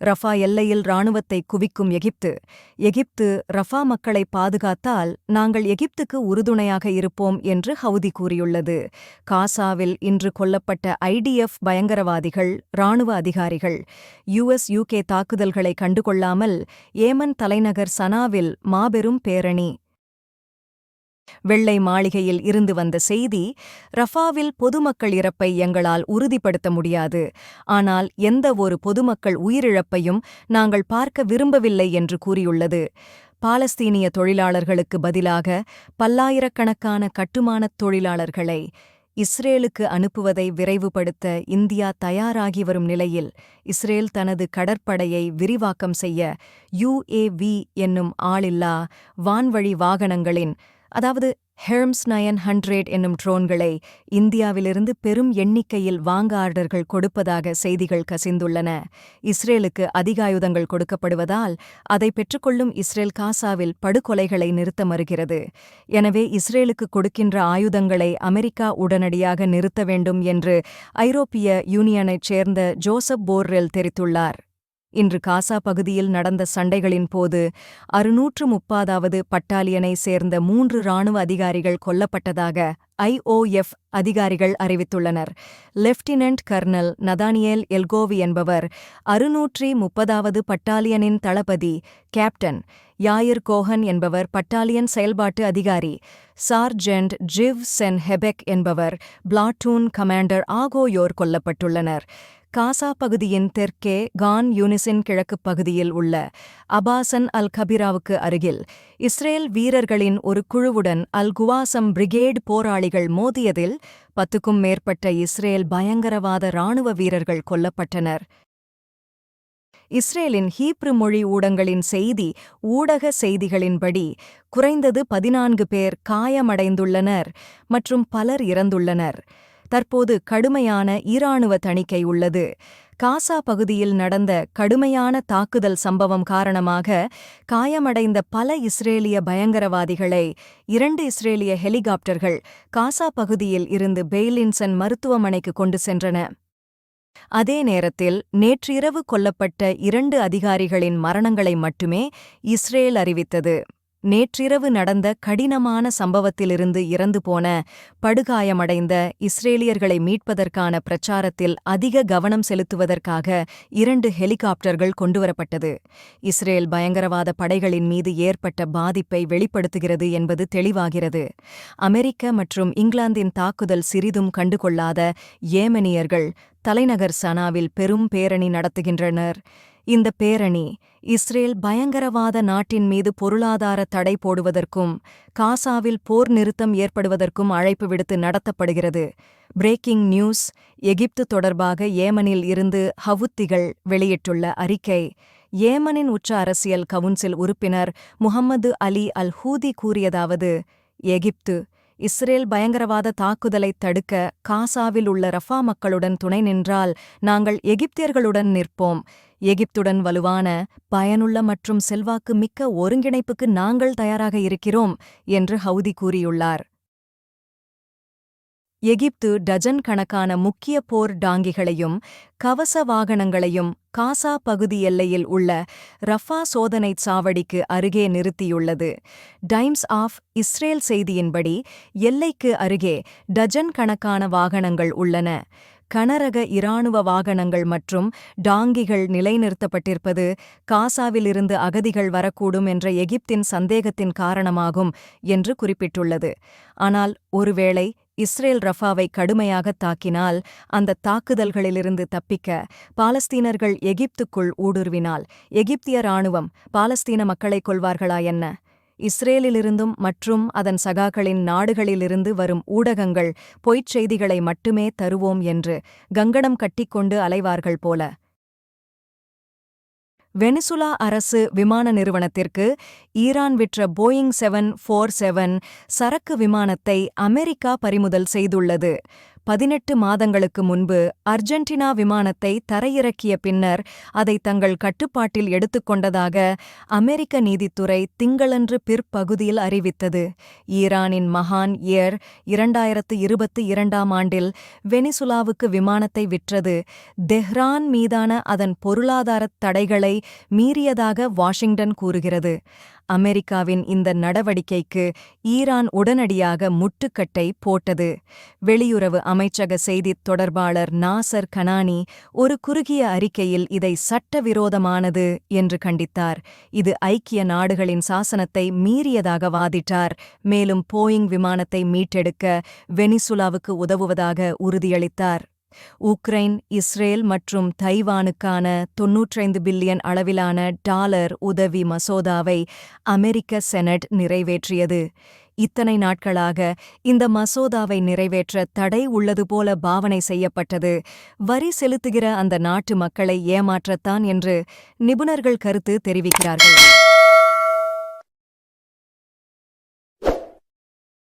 Rafah எல்லையில் ராணுவத்தை குவிக்கும் எகிப்து. எகிப்து ரஃபா மக்களை பாதுகாத்தால் நாங்கள் எகிப்துக்கு உறுதுணையாக இருப்போம் என்று ஹவுதி கூறியுள்ளது. காசாவில் இன்று கொல்லப்பட்ட ஐடிஎஃப் பயங்கரவாதிகள் ராணுவ அதிகாரிகள் யுஎஸ் யுகே தாக்குதல்களை கண்டுகொள்ளாமல் ஏமன் தலைநகர் சனாவில் மாபெரும் பேரணி. வெள்ளை மாளிகையில் இருந்து வந்த செய்தி ரஃபாவில் பொதுமக்கள் இறப்பை எங்களால் உறுதிப்படுத்த முடியாது. ஆனால் எந்த ஒரு பொதுமக்கள் உயிரிழப்பையும் நாங்கள் பார்க்க விரும்பவில்லை என்று கூறியுள்ளது. பாலஸ்தீனிய தொழிலாளர்களுக்கு பதிலாக பல்லாயிரக்கணக்கான கட்டுமானத் தொழிலாளர்களை இஸ்ரேலுக்கு அனுப்புவதை விரைவுபடுத்த இந்தியா தயாராகி வரும் நிலையில் இஸ்ரேல் தனது கடற்படையை விரிவாக்கம் செய்ய யுஏவி என்னும் ஆளில்லா வான்வழி வாகனங்களின் அதாவது ஹெர்ம்ஸ் நயன் ஹண்ட்ரேட் என்னும் ட்ரோன்களை இந்தியாவிலிருந்து பெரும் எண்ணிக்கையில் வாங்க ஆர்டர்கள் கொடுப்பதாக செய்திகள் கசிந்துள்ளன. இஸ்ரேலுக்கு அதிக ஆயுதங்கள் கொடுக்கப்படுவதால் அதை பெற்றுக்கொள்ளும் இஸ்ரேல் காசாவில் படுகொலைகளை நிறுத்த மறுகிறது. எனவே இஸ்ரேலுக்கு கொடுக்கின்ற ஆயுதங்களை அமெரிக்கா உடனடியாக நிறுத்த வேண்டும் என்று ஐரோப்பிய யூனியனைச் சேர்ந்த ஜோசப் போர்ரெல் தெரிவித்துள்ளார். இன்று காசா பகுதியில் நடந்த சண்டைகளின் போது அறுநூற்று முப்பதாவது பட்டாலியனை சேர்ந்த மூன்று இராணுவ அதிகாரிகள் கொல்லப்பட்டதாக ஐஓஎஃப் அதிகாரிகள் அறிவித்துள்ளனர். லெப்டினன்ட் கர்னல் நதானியேல் எல்கோவி என்பவர் அறுநூற்றி முப்பதாவது பட்டாலியனின் தளபதி கேப்டன். யாயிர் கோஹன் என்பவர் பட்டாலியன் செயல்பாட்டு அதிகாரி. சார்ஜென்ட் ஜிவ் சென் ஹெபெக் என்பவர் பிளாட்டூன் கமாண்டர் ஆகோயோர் கொல்லப்பட்டுள்ளனர். காசா பகுதியின் தெற்கே கான் யூனிஸின் கிழக்குப் பகுதியில் உள்ள அபாசன் அல் கபிராவுக்கு அருகில் இஸ்ரேல் வீரர்களின் ஒரு குழுவுடன் அல் குவாசம் பிரிகேட் போராளிகள் மோதியதில் பத்துக்கும் மேற்பட்ட இஸ்ரேல் பயங்கரவாத இராணுவ வீரர்கள் கொல்லப்பட்டனர். இஸ்ரேலின் ஹீப்ரு மொழி ஊடகங்களின் செய்தி ஊடக செய்திகளின்படி குறைந்தது பதினான்கு பேர் காயமடைந்துள்ளனர் மற்றும் பலர் இறந்துள்ளனர். தற்போது கடுமையான ஈராணுவ தணிக்கை உள்ளது. காசா பகுதியில் நடந்த கடுமையான தாக்குதல் சம்பவம் காரணமாக காயமடைந்த பல இஸ்ரேலிய பயங்கரவாதிகளை இரண்டு இஸ்ரேலிய ஹெலிகாப்டர்கள் காசா பகுதியில் இருந்து பெய்லின்சன் மருத்துவமனைக்கு கொண்டு சென்றன. அதே நேரத்தில் நேற்றிரவு கொல்லப்பட்ட இரண்டு அதிகாரிகளின் மரணங்களை மட்டுமே இஸ்ரேல் அறிவித்தது. நேற்றிரவு நடந்த கடினமான சம்பவத்திலிருந்து இறந்து போன படுகாயமடைந்த இஸ்ரேலியர்களை மீட்பதற்கான பிரச்சாரத்தில் அதிக கவனம் செலுத்துவதற்காக இரண்டு ஹெலிகாப்டர்கள் கொண்டுவரப்பட்டது. இஸ்ரேல் பயங்கரவாத படைகளின் மீது ஏற்பட்ட பாதிப்பை வெளிப்படுத்துகிறது என்பது தெளிவாகிறது. அமெரிக்க மற்றும் இங்கிலாந்தின் தாக்குதல் சிறிதும் கண்டுகொள்ளாத ஏமனியர்கள் தலைநகர் சனாவில் பெரும் பேரணி நடத்துகின்றனர். இந்த பேரணி இஸ்ரேல் பயங்கரவாத நாட்டின் மீது பொருளாதார தடை போடுவதற்கும் காசாவில் போர் நிறுத்தம் ஏற்படுவதற்கும் அழைப்பு விடுத்து நடத்தப்படுகிறது. பிரேக்கிங் நியூஸ் எகிப்து தொடர்பாக ஏமனில் இருந்து ஹவுத்திகள் வெளியிட்டுள்ள அறிக்கை ஏமனின் உச்ச அரசியல் கவுன்சில் உறுப்பினர் முகமது அலி அல் ஹூதி கூறியதாவது எகிப்து இஸ்ரேல் பயங்கரவாத தாக்குதலைத் தடுக்க காசாவில் உள்ள ரஃபா மக்களுடன் துணை நின்றால் நாங்கள் எகிப்தியர்களுடன் நிற்போம். எகிப்துடன் வலுவான பயனுள்ள மற்றும் செல்வாக்கு மிக்க ஒருங்கிணைப்புக்கு நாங்கள் தயாராக இருக்கிறோம் என்று ஹவுதி கூறியுள்ளார். எகிப்து டஜன் கணக்கான முக்கிய போர் டாங்கிகளையும் கவச வாகனங்களையும் காசா பகுதி எல்லையில் உள்ள ரஃபா சோதனைச் சாவடிக்கு அருகே நிறுத்தியுள்ளது. டைம்ஸ் ஆஃப் இஸ்ரேல் செய்தியின்படி எல்லைக்கு அருகே டஜன் கணக்கான வாகனங்கள் உள்ளன. கனரக இராணுவ வாகனங்கள் மற்றும் டாங்கிகள் நிலைநிறுத்தப்பட்டிருப்பது காசாவிலிருந்து அகதிகள் வரக்கூடும் என்ற எகிப்தின் சந்தேகத்தின் காரணமாகும் என்று குறிப்பிட்டுள்ளது. ஆனால் ஒருவேளை இஸ்ரேல் ரஃபாவை கடுமையாகத் தாக்கினால் அந்த தாக்குதல்களிலிருந்து தப்பிக்க பாலஸ்தீனர்கள் எகிப்துக்குள் ஊடுருவினால் எகிப்திய இராணுவம் பாலஸ்தீன மக்களை கொள்வார்களா என்ன? இஸ்ரேலிலிருந்தும் மற்றும் அதன் சகாக்களின் நாடுகளிலிருந்து வரும் ஊடகங்கள் பொய்ச் செய்திகளை மட்டுமே தருவோம் என்று கங்கணம் கட்டிக்கொண்டு அலைவார்கள் போல. வெனிசுலா அரசு விமான நிறுவனத்திற்கு ஈரான் விற்ற போயிங் செவன் ஃபோர் செவன் சரக்கு விமானத்தை அமெரிக்கா பறிமுதல் செய்துள்ளது. பதினெட்டு மாதங்களுக்கு முன்பு அர்ஜென்டினா விமானத்தை தரையிறக்கிய பின்னர் அதை தங்கள் கட்டுப்பாட்டில் எடுத்துக்கொண்டதாக அமெரிக்க நீதித்துறை திங்களன்று பிற்பகுதியில் அறிவித்தது. ஈரானின் மகான் ஏர் இரண்டாயிரத்து இருபத்தி இரண்டாம் ஆண்டில் வெனிசுலாவுக்கு விமானத்தை விற்றது. தெஹ்ரான் மீதான அதன் பொருளாதாரத் தடைகளை மீறியதாக வாஷிங்டன் கூறுகிறது. அமெரிக்காவின் இந்த நடவடிக்கைக்கு ஈரான் உடனடியாக முட்டுக்கட்டை போட்டது. வெளியுறவு அமைச்சக செய்தித் தொடர்பாளர் நாசர் கனானி ஒரு குறுகிய அறிக்கையில் இதை சட்டவிரோதமானது என்று கண்டித்தார். இது ஐக்கிய நாடுகளின் சாசனத்தை மீறியதாக வாதிட்டார். மேலும் போயிங் விமானத்தை மீட்டெடுக்க வெனிசுலாவுக்கு உதவுவதாக உறுதியளித்தார். உக்ரைன் இஸ்ரேல் மற்றும் தைவானுக்கான தொன்னூற்றைந்து பில்லியன் அளவிலான டாலர் உதவி மசோதாவை அமெரிக்க செனட் நிறைவேற்றியது. இத்தனை நாட்களாக இந்த மசோதாவை நிறைவேற்ற தடை உள்ளது போல பாவனை செய்யப்பட்டது. வரி செலுத்துகிற அந்த நாட்டு மக்களை ஏமாற்றத்தான் என்று நிபுணர்கள் கருத்து தெரிவிக்கிறார்கள்.